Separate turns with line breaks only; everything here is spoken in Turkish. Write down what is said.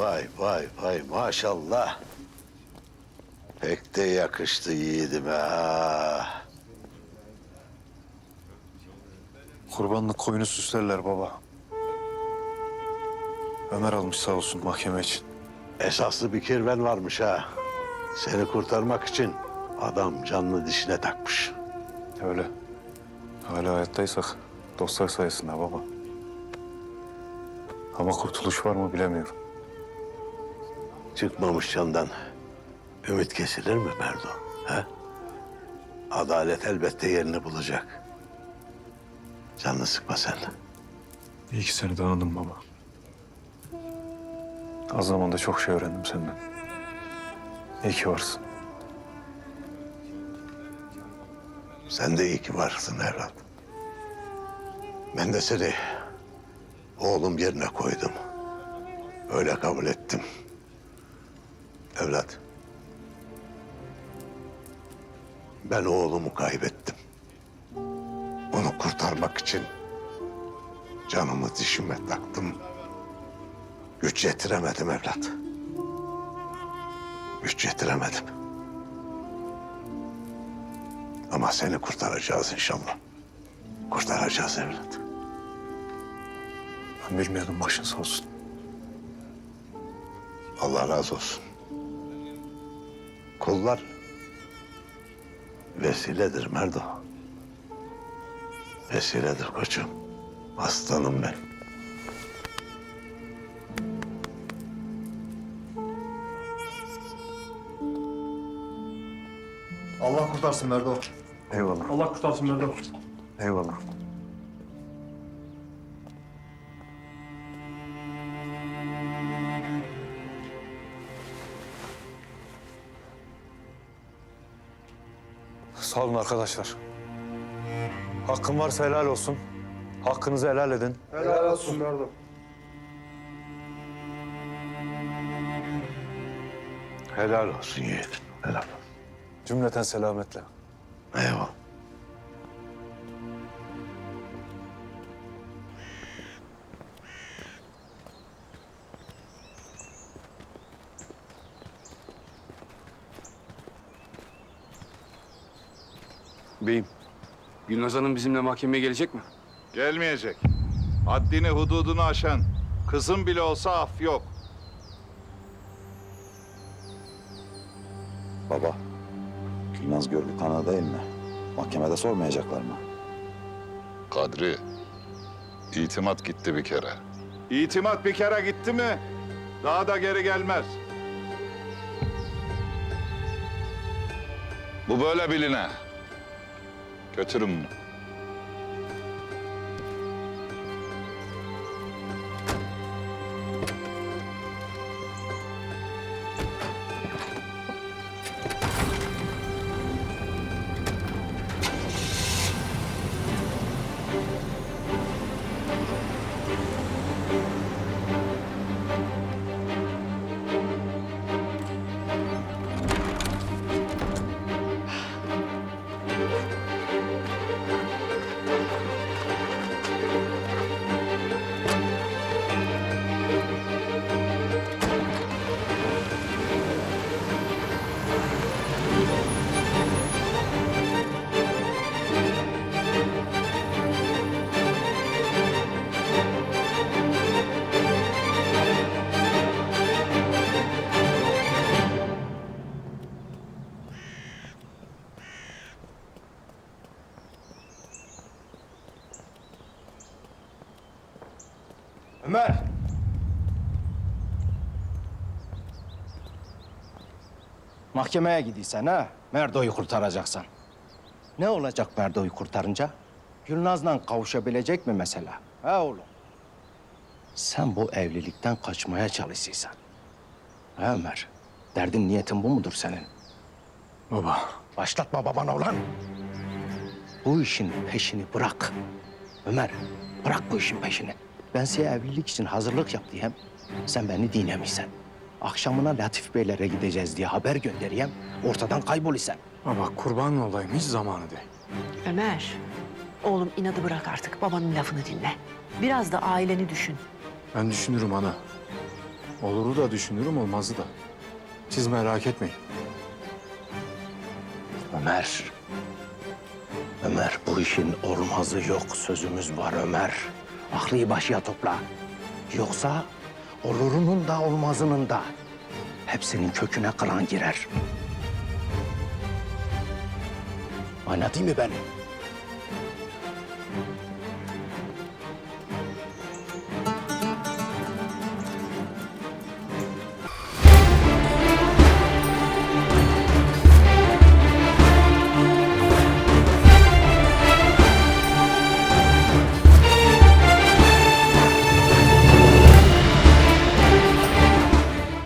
vay vay vay maşallah. Pek de yakıştı yiğidime ha.
Kurbanlık koyunu süslerler baba. Ömer almış sağ olsun mahkeme için.
Esaslı bir kirven varmış ha. Seni kurtarmak için adam canlı dişine takmış.
Öyle. Hala hayattaysak dostlar sayesinde baba. Ama kurtuluş var mı bilemiyorum.
Çıkmamış candan ümit kesilir mi Merdo? He? Adalet elbette yerini bulacak. Canını sıkma sen.
İyi ki seni tanıdım baba. Az zamanda çok şey öğrendim senden. İyi ki varsın.
Sen de iyi ki varsın evlat. Ben de seni oğlum yerine koydum. Öyle kabul ettim. Evlat. Ben oğlumu kaybettim. Onu kurtarmak için canımı dişime taktım. Güç yetiremedim evlat. Güç yetiremedim. Ama seni kurtaracağız inşallah. Kurtaracağız evlat.
Ben bilmiyordum başın sağ olsun.
Allah razı olsun. Kullar vesiledir Merdo. Vesiledir koçum. Aslanım ben.
Allah kurtarsın Merdo.
Eyvallah.
Allah kurtarsın Merdo.
Eyvallah. Sağ olun arkadaşlar. Hakkım varsa helal olsun. Hakkınızı helal edin.
Helal olsun Merdo.
Helal olsun yiğidim. Helal olsun.
Cümleten selametle.
Eyvallah.
Beyim, Gülnaz Hanım bizimle mahkemeye gelecek mi?
Gelmeyecek. Haddini hududunu aşan, kızım bile olsa af yok.
Baba, Gülnaz görgü tanığı değil mi? Mahkemede sormayacaklar mı?
Kadri, itimat gitti bir kere.
İtimat bir kere gitti mi, daha da geri gelmez.
Bu böyle biline. 그 겨트름
Ömer.
Mahkemeye gidiysen ha, Merdo'yu kurtaracaksan. Ne olacak Merdo'yu kurtarınca? Gülnaz'la kavuşabilecek mi mesela? Ha oğlum? Sen bu evlilikten kaçmaya çalışıyorsan. Ha Ömer? Derdin niyetin bu mudur senin?
Baba,
Başlatma babana ulan. Bu işin peşini bırak. Ömer, bırak bu işin peşini. Ben size evlilik için hazırlık yap diyem. Sen beni dinlemişsen. Akşamına Latif Beylere gideceğiz diye haber göndereyim. Ortadan kaybol isen.
baba kurban olayım hiç zamanı değil.
Ömer, oğlum inadı bırak artık. Babanın lafını dinle. Biraz da aileni düşün.
Ben düşünürüm ana. Oluru da düşünürüm, olmazı da. Siz merak etmeyin.
Ömer. Ömer bu işin olmazı yok. Sözümüz var Ömer. Aklıyı başına topla. Yoksa olurunun da olmazının da hepsinin köküne kılan girer. Anlatayım mı beni?